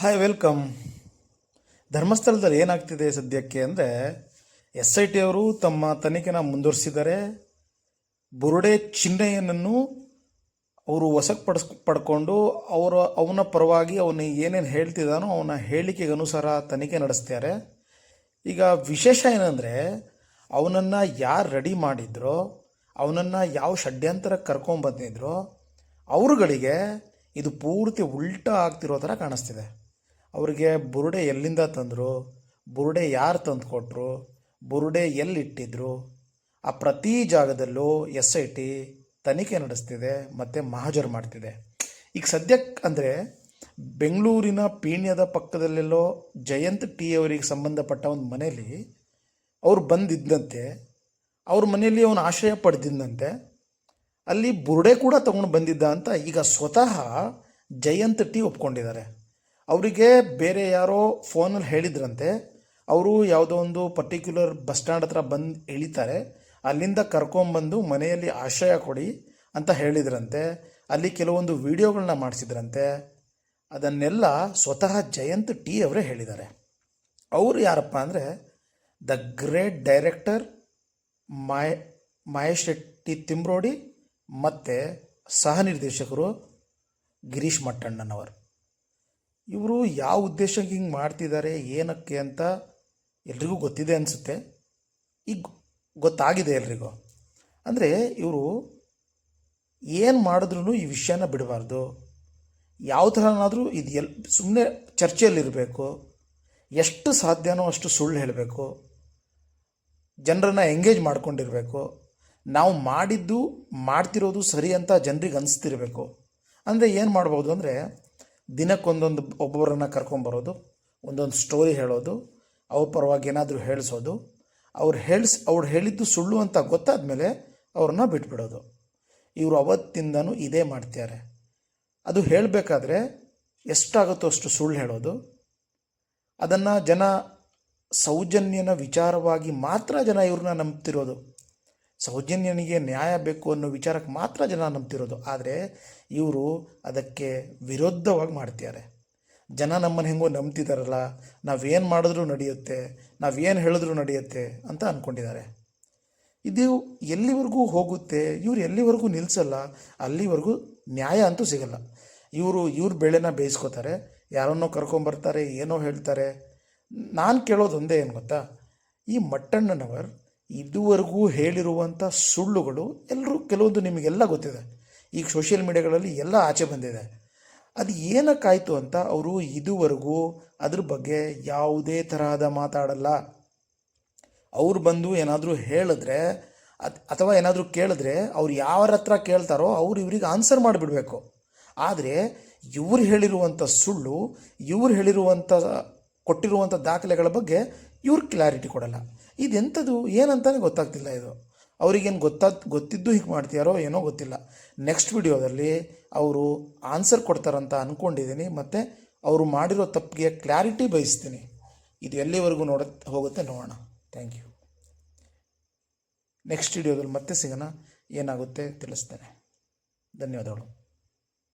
Hi welcome ಧರ್ಮಸ್ಥಳದಲ್ಲಿ ಏನಾಗ್ತಿದೆ ಸದ್ಯಕ್ಕೆ ಅಂದರೆ ಎಸ್ ಐ ಟಿ ಅವರು ತಮ್ಮ ತನಿಖೆನ ಮುಂದುವರಿಸಿದ್ದಾರೆ ಬುರುಡೆ ಚಿಹ್ನೆಯನ್ನು ಅವರು ವಶಕ್ಕೆ ಪಡಿಸ್, ಪಡ್ಕೊಂಡು ಅವರ, ಅವನ ಪರವಾಗಿ ಅವನು ಏನೇನು ಹೇಳ್ತಿದ್ದಾನೋ ಅವನ ಹೇಳಿಕೆಗೆ ಅನುಸಾರ ತನಿಖೆ ನಡೆಸ್ತಾರೆ ಈಗ ವಿಶೇಷ ಏನಂದರೆ ಅವನನ್ನು ಯಾರು ರೆಡಿ ಮಾಡಿದ್ರೋ, ಅವನನ್ನು ಯಾವ ಷಡ್ಯಂತರ ಕರ್ಕೊಂಬಂದಿದ್ರೋ, ಅವರುಗಳಿಗೆ ಇದು ಪೂರ್ತಿ ಉಲ್ಟಾ ಆಗ್ತಿರೋ ಥರ ಕಾಣಿಸ್ತಿದೆ. ಅವರಿಗೆ ಬುರುಡೆ ಎಲ್ಲಿಂದ ತಂದರು? ಬುರುಡೆ ಯಾರು ತಂದು ಕೊಟ್ಟರು ಬುರುಡೆ ಎಲ್ಲಿಟ್ಟಿದ್ರು? ಆ ಪ್ರತಿ ಜಾಗದಲ್ಲೂ ಎಸ್ ಐ ಟಿ ತನಿಖೆ ನಡೆಸ್ತಿದೆ, ಮತ್ತು ಮಹಾಜರು ಮಾಡ್ತಿದೆ. ಈಗ ಸದ್ಯಕ್ಕೆ ಅಂದರೆ ಬೆಂಗಳೂರಿನ ಪೀಣ್ಯದ ಪಕ್ಕದಲ್ಲೆಲ್ಲೋ ಜಯಂತ್ ಟಿ ಅವರಿಗೆ ಸಂಬಂಧಪಟ್ಟ ಒಂದು ಮನೆಯಲ್ಲಿ ಅವ್ರು ಬಂದಿದ್ದಂತೆ. ಅವ್ರ ಮನೆಯಲ್ಲಿ ಅವನು ಆಶ್ರಯ ಪಡೆದಿದ್ದಂತೆ. ಅಲ್ಲಿ ಬುರುಡೆ ಕೂಡ ತಗೊಂಡು ಬಂದಿದ್ದ ಅಂತ ಈಗ ಸ್ವತಃ ಜಯಂತ್ ಟಿ ಒಪ್ಕೊಂಡಿದ್ದಾರೆ. ಅವರಿಗೆ ಬೇರೆ ಯಾರೋ ಫೋನಲ್ಲಿ ಹೇಳಿದ್ರಂತೆ, ಅವರು ಯಾವುದೋ ಒಂದು ಪರ್ಟಿಕ್ಯುಲರ್ ಬಸ್ ಸ್ಟ್ಯಾಂಡ್ ಹತ್ರ ಬಂದು ಇಳಿತಾರೆ ಅಲ್ಲಿಂದ ಕರ್ಕೊಂಬಂದು ಮನೆಯಲ್ಲಿ ಆಶ್ರಯ ಕೊಡಿ ಅಂತ ಹೇಳಿದ್ರಂತೆ, ಅಲ್ಲಿ ಕೆಲವೊಂದು ವಿಡಿಯೋಗಳನ್ನ ಮಾಡಿಸಿದ್ರಂತೆ, ಅದನ್ನೆಲ್ಲ ಸ್ವತಃ ಜಯಂತ್ ಟಿ ಅವರೇ ಹೇಳಿದ್ದಾರೆ. ಅವರು ಯಾರಪ್ಪ ಅಂದರೆ, ದ ಗ್ರೇಟ್ ಡೈರೆಕ್ಟರ್ ಮಾಯ್ ಮಹೇಶ್ ಶೆಟ್ಟಿ ತಿಮ್ರೋಡಿ ಮತ್ತು ಸಹ ನಿರ್ದೇಶಕರು ಗಿರೀಶ್ ಮಟ್ಟಣ್ಣನವರು. ಇವರು ಯಾವ ಉದ್ದೇಶಕ್ಕೆ ಹಿಂಗೆ ಮಾಡ್ತಿದ್ದಾರೆ, ಏನಕ್ಕೆ ಅಂತ ಎಲ್ರಿಗೂ ಗೊತ್ತಿದೆ ಅನಿಸುತ್ತೆ. ಈಗ ಗೊತ್ತಾಗಿದೆ ಎಲ್ರಿಗೂ. ಅಂದರೆ ಇವರು ಏನು ಮಾಡಿದ್ರೂ ಈ ವಿಷಯನ ಬಿಡಬಾರ್ದು. ಯಾವ ಥರನಾದರೂ ಇದು ಎಲ್ ಸುಮ್ಮನೆ ಚರ್ಚೆಯಲ್ಲಿರಬೇಕು. ಎಷ್ಟು ಸಾಧ್ಯನೋ ಅಷ್ಟು ಸುಳ್ಳು ಹೇಳಬೇಕು. ಜನರನ್ನು ಎಂಗೇಜ್ ಮಾಡ್ಕೊಂಡಿರಬೇಕು. ನಾವು ಮಾಡಿದ್ದು, ಮಾಡ್ತಿರೋದು ಸರಿ ಅಂತ ಜನರಿಗೆ ಅನಿಸ್ತಿರ್ಬೇಕು. ಅಂದರೆ ಏನು ಮಾಡ್ಬೋದು ಅಂದರೆ ದಿನಕ್ಕೊಂದೊಂದು ಒಬ್ಬೊಬ್ಬರನ್ನು ಕರ್ಕೊಂಬರೋದು ಒಂದೊಂದು ಸ್ಟೋರಿ ಹೇಳೋದು, ಅವ್ರ ಪರವಾಗಿ ಏನಾದರೂ ಹೇಳಿಸೋದು. ಅವ್ರು ಹೇಳಿಸ್, ಅವ್ರು ಹೇಳಿದ್ದು ಸುಳ್ಳು ಅಂತ ಗೊತ್ತಾದ ಮೇಲೆ ಅವ್ರನ್ನ ಬಿಟ್ಬಿಡೋದು. ಇವರು ಅವತ್ತಿಂದನೂ ಇದೇ ಮಾಡ್ತಾರೆ ಅದು ಹೇಳಬೇಕಾದ್ರೆ ಎಷ್ಟಾಗುತ್ತೋ ಅಷ್ಟು ಸುಳ್ಳು ಹೇಳೋದು. ಅದನ್ನು ಜನ ಸೌಜನ್ಯನ ವಿಚಾರವಾಗಿ ಮಾತ್ರ ಜನ ಇವ್ರನ್ನ ನಂಬ್ತಿರೋದು. ಸೌಜನ್ಯನಿಗೆ ನ್ಯಾಯ ಬೇಕು ಅನ್ನೋ ವಿಚಾರಕ್ಕೆ ಮಾತ್ರ ಜನ ನಂಬ್ತಿರೋದು. ಆದರೆ ಇವರು ಅದಕ್ಕೆ ವಿರುದ್ಧವಾಗಿ ಮಾಡ್ತಿದ್ದಾರೆ. ಜನ ನಮ್ಮನ್ನು ಹೆಂಗೋ ನಂಬ್ತಿದ್ದಾರಲ್ಲ ನಾವೇನು ಮಾಡಿದ್ರೂ ನಡೆಯುತ್ತೆ, ನಾವೇನು ಹೇಳಿದ್ರೂ ನಡೆಯುತ್ತೆ ಅಂತ ಅಂದ್ಕೊಂಡಿದ್ದಾರೆ ಇದು ಎಲ್ಲಿವರೆಗೂ ಹೋಗುತ್ತೆ? ಇವ್ರು ಎಲ್ಲಿವರೆಗೂ ನಿಲ್ಲಿಸಲ್ಲ ಅಲ್ಲಿವರೆಗೂ ನ್ಯಾಯ ಅಂತೂ ಸಿಗಲ್ಲ. ಇವರು ಇವ್ರ ಬೆಳೆನ ಬೇಯಿಸ್ಕೋತಾರೆ, ಯಾರನ್ನೋ ಕರ್ಕೊಂಬರ್ತಾರೆ, ಏನೋ ಹೇಳ್ತಾರೆ. ನಾನು ಕೇಳೋದೊಂದೇ ಏನು ಗೊತ್ತಾ? ಈ ಮಟ್ಟಣ್ಣನವರ್ ಇದುವರೆಗೂ ಹೇಳಿರುವಂಥ ಸುಳ್ಳುಗಳು ಎಲ್ಲರೂ ಕೆಲವೊಂದು ನಿಮಗೆಲ್ಲ ಗೊತ್ತಿದೆ. ಈಗ ಸೋಷಿಯಲ್ ಮೀಡಿಯಾಗಳಲ್ಲಿ ಎಲ್ಲ ಆಚೆ ಬಂದಿದೆ. ಅದು ಏನಕ್ಕಾಯಿತು ಅಂತ ಅವರು ಇದುವರೆಗೂ ಅದ್ರ ಬಗ್ಗೆ ಯಾವುದೇ ತರಹದ ಮಾತಾಡಲ್ಲ. ಅವ್ರು ಬಂದು ಏನಾದರೂ ಹೇಳಿದ್ರೆ ಅಥವಾ ಏನಾದರೂ ಕೇಳಿದ್ರೆ ಅವ್ರು ಯಾರ ಹತ್ರ ಕೇಳ್ತಾರೋ ಅವ್ರು ಇವ್ರಿಗೆ ಆನ್ಸರ್ ಮಾಡಿಬಿಡಬೇಕು. ಆದರೆ ಇವ್ರು ಹೇಳಿರುವಂಥ ಸುಳ್ಳು, ಇವ್ರು ಹೇಳಿರುವಂಥ ಕೊಟ್ಟಿರುವಂಥ ದಾಖಲೆಗಳ ಬಗ್ಗೆ ಇವ್ರು ಕ್ಲಾರಿಟಿ ಕೊಡಲ್ಲ. ಇದೆಂಥದ್ದು ಏನಂತಾನೆ ಗೊತ್ತಾಗ್ತಿಲ್ಲ ಇದು. ಅವರಿಗೇನು ಗೊತ್ತಾ, ಗೊತ್ತಿದ್ದು ಹೀಗೆ ಮಾಡ್ತೀಯಾರೋ ಏನೋ ಗೊತ್ತಿಲ್ಲ. ನೆಕ್ಸ್ಟ್ ವಿಡಿಯೋದಲ್ಲಿ ಅವರು ಆನ್ಸರ್ ಕೊಡ್ತಾರಂತ ಅಂದ್ಕೊಂಡಿದ್ದೀನಿ ಮತ್ತು ಅವರು ಮಾಡಿರೋ ತಪ್ಪಿಗೆ ಕ್ಲಾರಿಟಿ ಬಯಸ್ತೀನಿ. ಇದು ಎಲ್ಲಿವರೆಗೂ ನೋಡ, ಹೋಗುತ್ತೆ ನೋಡೋಣ. ಥ್ಯಾಂಕ್ ಯು ನೆಕ್ಸ್ಟ್ ವಿಡಿಯೋದಲ್ಲಿ ಮತ್ತೆ ಸಿಗೋಣ. ಏನಾಗುತ್ತೆ ತಿಳಿಸ್ತೇನೆ. ಧನ್ಯವಾದಗಳು.